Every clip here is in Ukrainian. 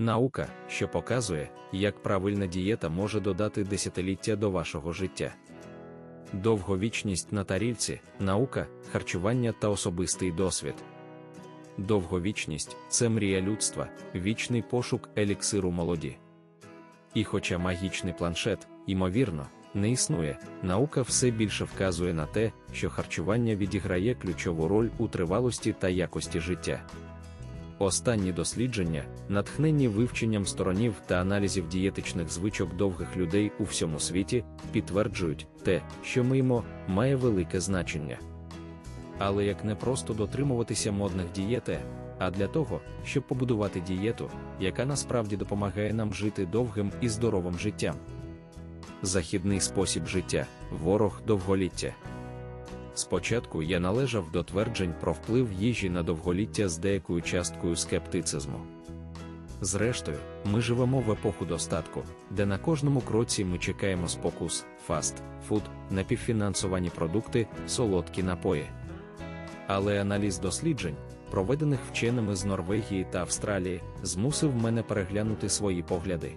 Наука, що показує, як правильна дієта може додати десятиліття до вашого життя. Довговічність на тарілці, наука, харчування та особистий досвід. Довговічність це мрія людства, вічний пошук еліксиру молоді. І хоча магічний планшет, ймовірно, не існує, наука все більше вказує на те, що харчування відіграє ключову роль у тривалості та якості життя. Останні дослідження, натхненні вивченням сторонів та аналізів дієтичних звичок довгих людей у всьому світі, підтверджують те, що ми їмо, має велике значення. Але як не просто дотримуватися модних дієти, а для того, щоб побудувати дієту, яка насправді допомагає нам жити довгим і здоровим життям. Західний спосіб життя ворог довголіття. Спочатку я належав до тверджень про вплив їжі на довголіття з деякою часткою скептицизму. Зрештою, ми живемо в епоху достатку, де на кожному кроці ми чекаємо спокус, фаст, фуд, напівфінансовані продукти, солодкі напої. Але аналіз досліджень, проведених вченими з Норвегії та Австралії, змусив мене переглянути свої погляди.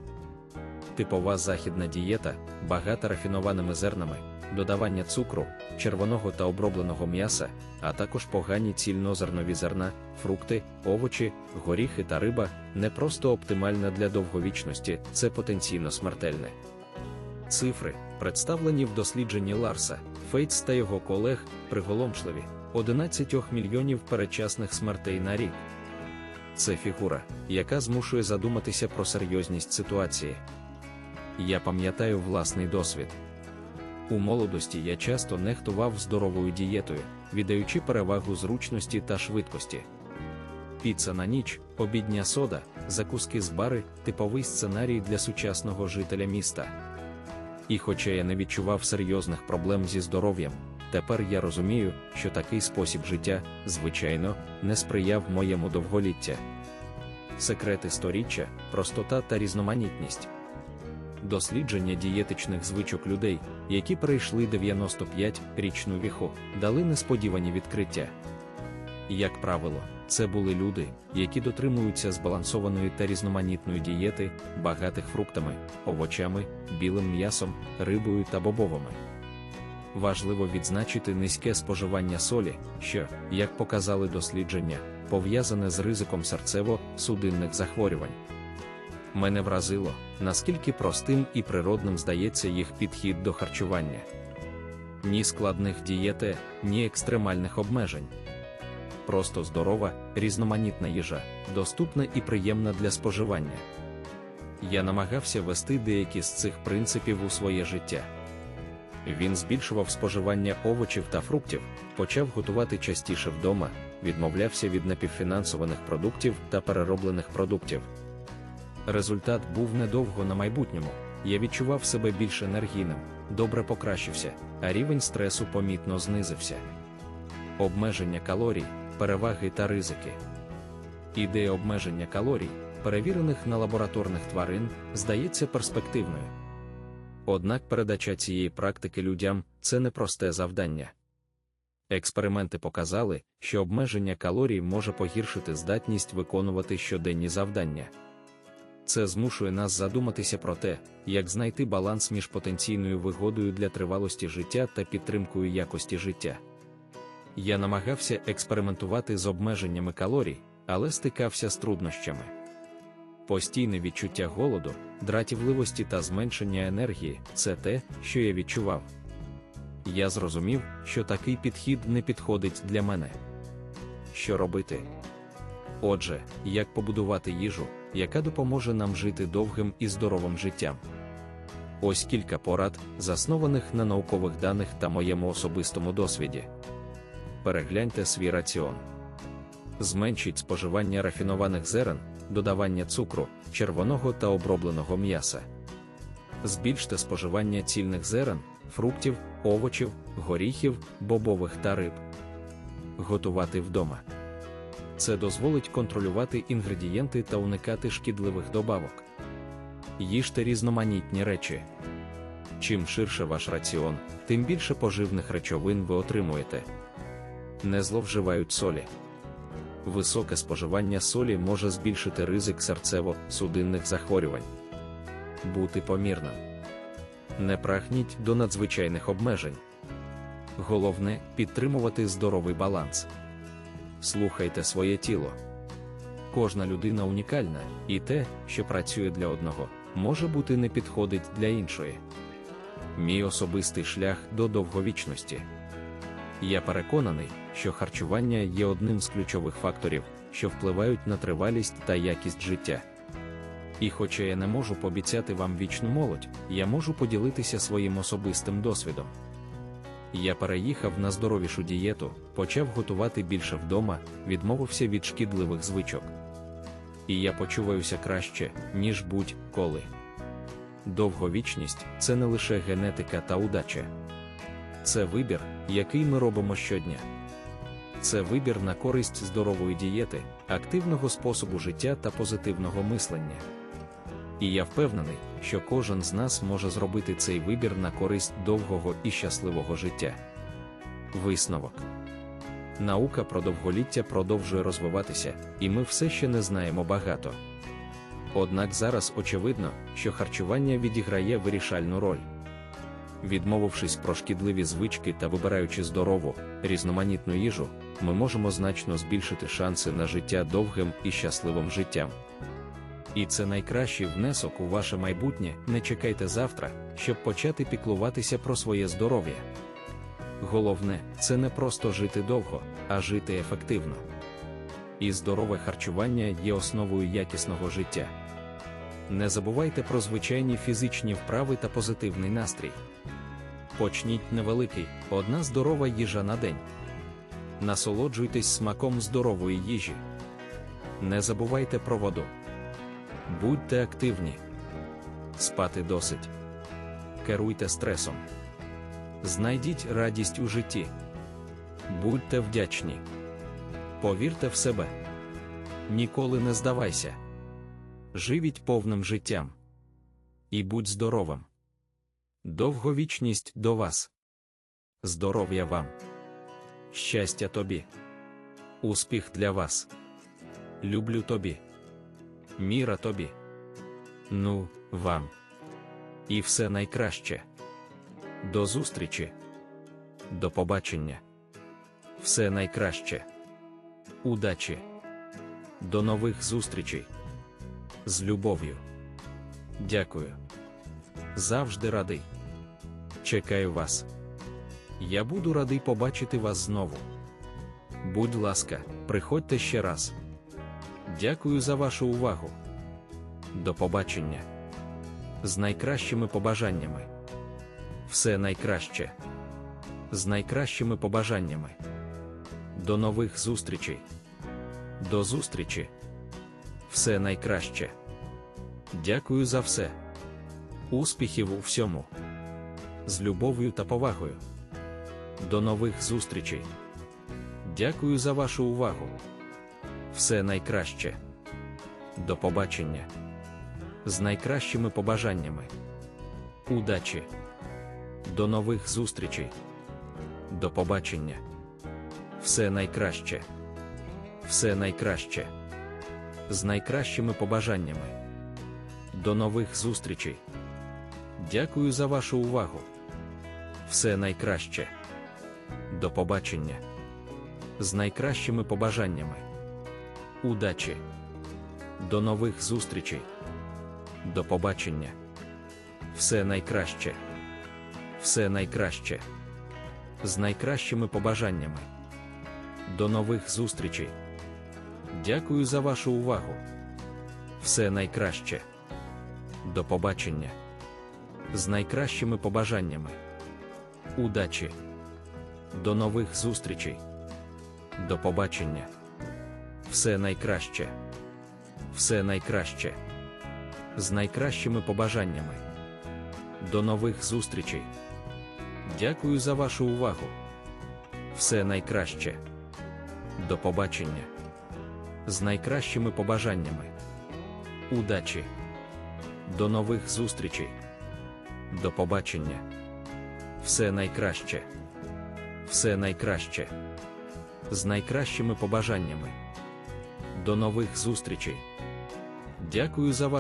Типова західна дієта, багата рафінованими зернами, додавання цукру, червоного та обробленого м'яса, а також погані цільнозернові зерна, фрукти, овочі, горіхи та риба не просто оптимальна для довговічності, це потенційно смертельне. Цифри, представлені в дослідженні Ларса, Фейтс та його колег, приголомшливі 11 мільйонів передчасних смертей на рік. Це фігура, яка змушує задуматися про серйозність ситуації. Я пам'ятаю власний досвід. У молодості я часто нехтував здоровою дієтою, віддаючи перевагу зручності та швидкості. Піца на ніч, обідня сода, закуски з бари типовий сценарій для сучасного жителя міста. І хоча я не відчував серйозних проблем зі здоров'ям, тепер я розумію, що такий спосіб життя, звичайно, не сприяв моєму довголіття. Секрети сторіччя, простота та різноманітність. Дослідження дієтичних звичок людей, які перейшли 95-річну віху, дали несподівані відкриття. Як правило, це були люди, які дотримуються збалансованої та різноманітної дієти, багатих фруктами, овочами, білим м'ясом, рибою та бобовими. Важливо відзначити низьке споживання солі, що, як показали дослідження, пов'язане з ризиком серцево-судинних захворювань. Мене вразило, наскільки простим і природним здається їх підхід до харчування. Ні складних дієте, ні екстремальних обмежень. Просто здорова, різноманітна їжа, доступна і приємна для споживання. Я намагався вести деякі з цих принципів у своє життя. Він збільшував споживання овочів та фруктів, почав готувати частіше вдома, відмовлявся від напівфінансованих продуктів та перероблених продуктів. Результат був недовго на майбутньому. Я відчував себе більш енергійним, добре покращився, а рівень стресу помітно знизився. Обмеження калорій, переваги та ризики. Ідея обмеження калорій, перевірених на лабораторних тварин, здається перспективною. Однак передача цієї практики людям це непросте завдання. Експерименти показали, що обмеження калорій може погіршити здатність виконувати щоденні завдання. Це змушує нас задуматися про те, як знайти баланс між потенційною вигодою для тривалості життя та підтримкою якості життя. Я намагався експериментувати з обмеженнями калорій, але стикався з труднощами. Постійне відчуття голоду, дратівливості та зменшення енергії це те, що я відчував. Я зрозумів, що такий підхід не підходить для мене. Що робити? Отже, як побудувати їжу, яка допоможе нам жити довгим і здоровим життям. Ось кілька порад, заснованих на наукових даних та моєму особистому досвіді. Перегляньте свій раціон. Зменшіть споживання рафінованих зерен, додавання цукру, червоного та обробленого м'яса. Збільште споживання цільних зерен, фруктів, овочів, горіхів, бобових та риб. Готувати вдома. Це дозволить контролювати інгредієнти та уникати шкідливих добавок. Їжте різноманітні речі. Чим ширше ваш раціон, тим більше поживних речовин ви отримуєте. Не зловживають солі. високе споживання солі може збільшити ризик серцево-судинних захворювань. Бути помірним. Не прагніть до надзвичайних обмежень. Головне підтримувати здоровий баланс. Слухайте своє тіло. Кожна людина унікальна, і те, що працює для одного, може бути не підходить для іншої. Мій особистий шлях до довговічності. Я переконаний, що харчування є одним з ключових факторів, що впливають на тривалість та якість життя. І хоча я не можу пообіцяти вам вічну молодь, я можу поділитися своїм особистим досвідом. Я переїхав на здоровішу дієту, почав готувати більше вдома, відмовився від шкідливих звичок. І я почуваюся краще, ніж будь-коли. Довговічність це не лише генетика та удача. Це вибір, який ми робимо щодня. Це вибір на користь здорової дієти, активного способу життя та позитивного мислення. І я впевнений, що кожен з нас може зробити цей вибір на користь довгого і щасливого життя. Висновок наука про довголіття продовжує розвиватися, і ми все ще не знаємо багато. Однак зараз очевидно, що харчування відіграє вирішальну роль. Відмовившись про шкідливі звички та вибираючи здорову, різноманітну їжу, ми можемо значно збільшити шанси на життя довгим і щасливим життям. І це найкращий внесок у ваше майбутнє. Не чекайте завтра, щоб почати піклуватися про своє здоров'я. Головне, це не просто жити довго, а жити ефективно. І здорове харчування є основою якісного життя. Не забувайте про звичайні фізичні вправи та позитивний настрій. Почніть невеликий, одна здорова їжа на день. Насолоджуйтесь смаком здорової їжі. Не забувайте про воду. Будьте активні. Спати досить. Керуйте стресом. Знайдіть радість у житті. Будьте вдячні. Повірте в себе. Ніколи не здавайся. Живіть повним життям. І будь здоровим. Довговічність до вас. Здоров'я вам. Щастя тобі. Успіх для вас. Люблю тобі. Міра тобі. Ну, вам. І все найкраще. До зустрічі. До побачення. Все найкраще. Удачі. До нових зустрічей. З любов'ю. Дякую. Завжди радий. Чекаю вас. Я буду радий побачити вас знову. Будь ласка, приходьте ще раз. Дякую за вашу увагу. До побачення. З найкращими побажаннями. Все найкраще. З найкращими побажаннями. До нових зустрічей. До зустрічі. Все найкраще. Дякую за все. Успіхів у всьому. З любов'ю та повагою. До нових зустрічей. Дякую за вашу увагу. Все найкраще. До побачення. З найкращими побажаннями. Удачі. До нових зустрічей. До побачення. Все найкраще. Все найкраще. З найкращими побажаннями. До нових зустрічей. Дякую за вашу увагу. Все найкраще. До побачення. З найкращими побажаннями. Удачі. До нових зустрічей. До побачення. Все найкраще. Все найкраще. З найкращими побажаннями. До нових зустрічей. Дякую за вашу увагу. Все найкраще. До побачення. З найкращими побажаннями. Удачі. До нових зустрічей. До побачення. Все найкраще. Все найкраще. З найкращими побажаннями. До нових зустрічей. Дякую за вашу увагу. Все найкраще. До побачення. З найкращими побажаннями. Удачі. До нових зустрічей. До побачення. Все найкраще. Все найкраще. З найкращими побажаннями. До нових зустрічей. Дякую за ваш.